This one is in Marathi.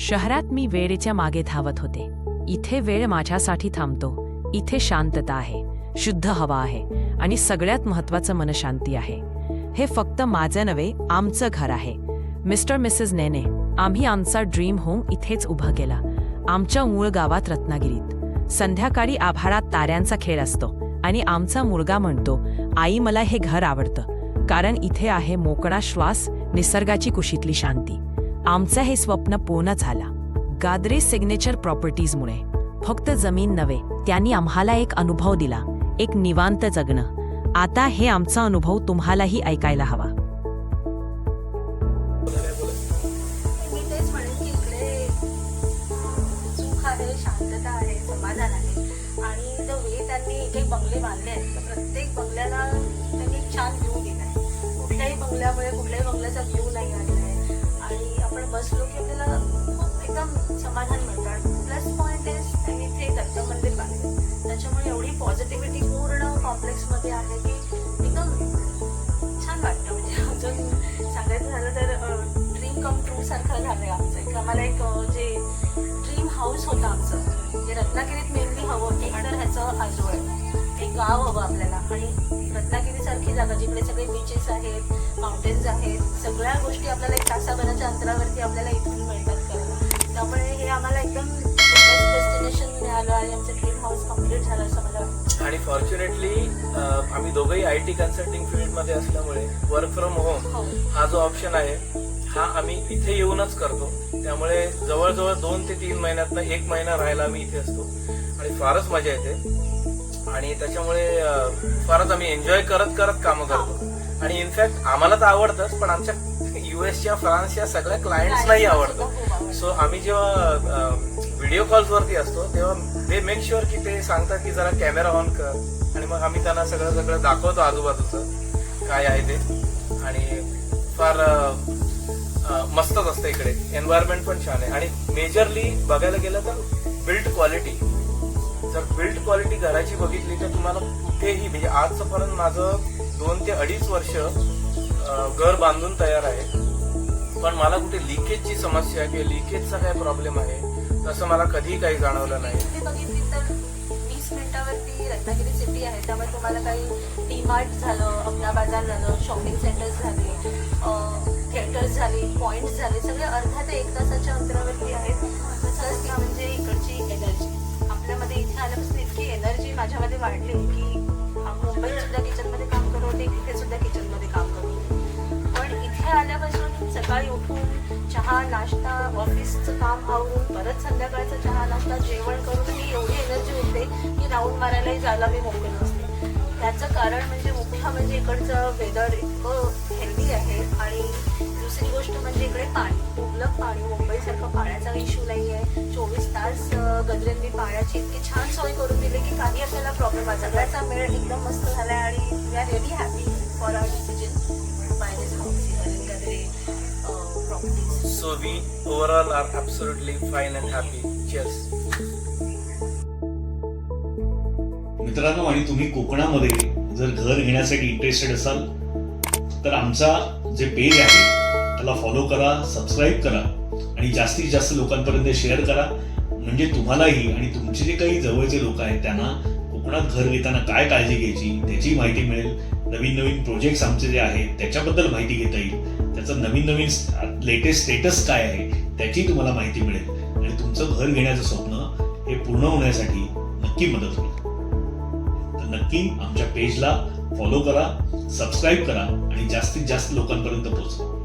शहरात मी वेळेच्या मागे धावत होते. इथे वेळ माझ्यासाठी थांबतो. इथे शांतता आहे. शुद्ध हवा आहे. आणि सगळ्यात महत्वाचं मनशांती आहे. हे फक्त माझं नव्हे आमचं घर आहे. मिस्टर मिसेस नेने आम्ही आमचा ड्रीम होम इथेच उभं केला. आमच्या मूळ गावात रत्नागिरीत. संध्याकाळी आभाळात ताऱ्यांचा खेळ असतो. आणि आमचा मुलगा म्हणतो आई मला हे घर आवडतं. कारण इथे आहे मोकळा श्वास निसर्गाची कुशीतली शांती. आमचं हे स्वप्न पूर्ण झालं. गादरे सिग्नेचर प्रॉपर्टीजमुळे फक्त जमीन नव्हे त्यांनी आम्हाला एक अनुभव दिला एक निवांत जगणं. आता हे आमचा अनुभव तुम्हालाही ऐकायला हवा. शांतता आहे समाधान आहे. आणि जो वे त्यांनी एक एक बंगले बांधले आहेत तर प्रत्येक बंगल्याला त्यांनी छान व्ह्यू दिला आहे कुठल्याही बंगल्यामुळे कुठल्याही बंगल्याचा व्ह्यू नाही आलेला आहे. आणि आपण बसलो की आपल्याला खूप एकदम समाधान मिळतं. आणि प्लस पॉईंट इज त्यांनी इथे दत्त मंदिर बांधले त्याच्यामुळे एवढी पॉझिटिव्हिटी पूर्ण कॉम्प्लेक्समध्ये आहे की एकदम छान वाटतं. म्हणजे अजून सांगायचं झालं तर ड्रीम कम ट्रू सारखं झालं आहे आमचं. एक आम्हाला एक जे ड्रीम हाऊस होतं आमचं जे रत्नागिरीत मेनली हवं होतं. तर ह्याचं आजोळ. एक गाव हवं आपल्याला. आणि रत्नागिरीसारखी जागा जिकडे सगळे बीचेस आहेत माउंटेन्स आहेत सगळ्या गोष्टी आपल्याला एक अंतरावरती आपल्याला इथून मिळतात करायला त्यामुळे हे आम्हाला एकदम बेस्ट डेस्टिनेशन मिळालं आणि आमचं ड्रीम हाऊस कंप्लीट झालं असं मला वाटतं. आणि फॉर्च्युनेटली आम्ही दोघंही आय टी कन्सल्टिंग फील्डमध्ये असल्यामुळे वर्क फ्रॉम होम हो. हा जो ऑप्शन आहे हा आम्ही इथे येऊनच करतो. त्यामुळे जवळजवळ दोन ते तीन महिन्यातनं एक महिना राहायला आम्ही इथे असतो. आणि फारच मजा येते. आणि त्याच्यामुळे फारच आम्ही एन्जॉय करत करत कामं करतो. आणि इनफॅक्ट आम्हाला तर आवडतंच पण आमच्या युएसच्या फ्रान्सच्या सगळ्या क्लायंट्सनाही आवडतं. सो आम्ही जेव्हा व्हिडिओ कॉल्सवरती असतो तेव्हा ते मेक शुअर की ते सांगतात की जरा कॅमेरा ऑन कर. आणि मग आम्ही त्यांना सगळं सगळं दाखवतो आजूबाजूचं काय आहे ते. आणि फार मस्तच असतं इकडे. एन्व्हायरमेंट पण छान आहे. आणि मेजरली बघायला गेलं तर बिल्ड क्वालिटी जर बिल्ड क्वालिटी घराची बघितली तर तुम्हाला कुठेही म्हणजे आजपर्यंत माझं दोन ते अडीच वर्ष घर बांधून तयार आहे. पण मला कुठे लिकेजची समस्या किंवा लिकेजचा काय प्रॉब्लेम आहे तसं मला कधीही काही जाणवलं नाही. ते बघितली तर वीस मिनिटावरती रत्नागिरी सिटी आहे. त्यामुळे तुम्हाला काही डी मार्ट झालं अमना बाजार झालं शॉपिंग सेंटर्स झाले थिएटर्स झाले पॉइंट्स झाले. सगळे अर्धा ते एक तासाच्या अंतरावरती आहेत. प्लस ती म्हणजे इकडची एनर्जी आपल्यामध्ये इथे आल्यापासून इतकी एनर्जी माझ्यामध्ये वाढली. चहा नाश्ता ऑफिसचं काम आवरून परत संध्याकाळचा चहा नाश्ता जेवण करून मी एवढी एनर्जी होते की राऊंड मारायलाही जायला मी मोकळी नसते. त्याचं कारण म्हणजे मुख्य म्हणजे इकडचं वेदर इतकं हेल्दी आहे आणि दुसरी गोष्ट म्हणजे इकडे पाणी. मुबलक पाणी मुंबईसारखं पाण्याचा इश्यू नाही आहे चोवीस तास गजरेंनी पाण्याची इतकी छान सोय करून दिली की काही आपल्याला प्रॉब्लेम आहे सगळ्याचा मेळ एकदम मस्त झाला आहे आणि we are really happy for our So we overall are absolutely fine and happy. Cheers. मित्रांनो आणि तुम्ही कोकणामध्ये जर घर घेण्यासाठी इंटरेस्टेड असाल तर आमचा जे पेज आहे त्याला फॉलो करा सबस्क्राईब करा आणि जास्तीत जास्त लोकांपर्यंत शेअर करा म्हणजे तुम्हालाही आणि तुमचे जे काही जवळचे लोक आहेत त्यांना कोकणात घर घेताना काय काळजी घ्यायची त्याची माहिती मिळेल नवीन नवीन प्रोजेक्ट्स आमचे जे आहेत त्याच्याबद्दल माहिती घेता येईल. त्याचं नवीन नवीन लेटेस्ट स्टेटस काय आहे त्याची तुम्हाला माहिती मिळेल. आणि तुमचं घर घेण्याचं स्वप्न हे पूर्ण होण्यासाठी नक्की मदत होईल. तर नक्की आमच्या पेजला फॉलो करा सबस्क्राईब करा आणि जास्तीत जास्त लोकांपर्यंत पोहोचवा.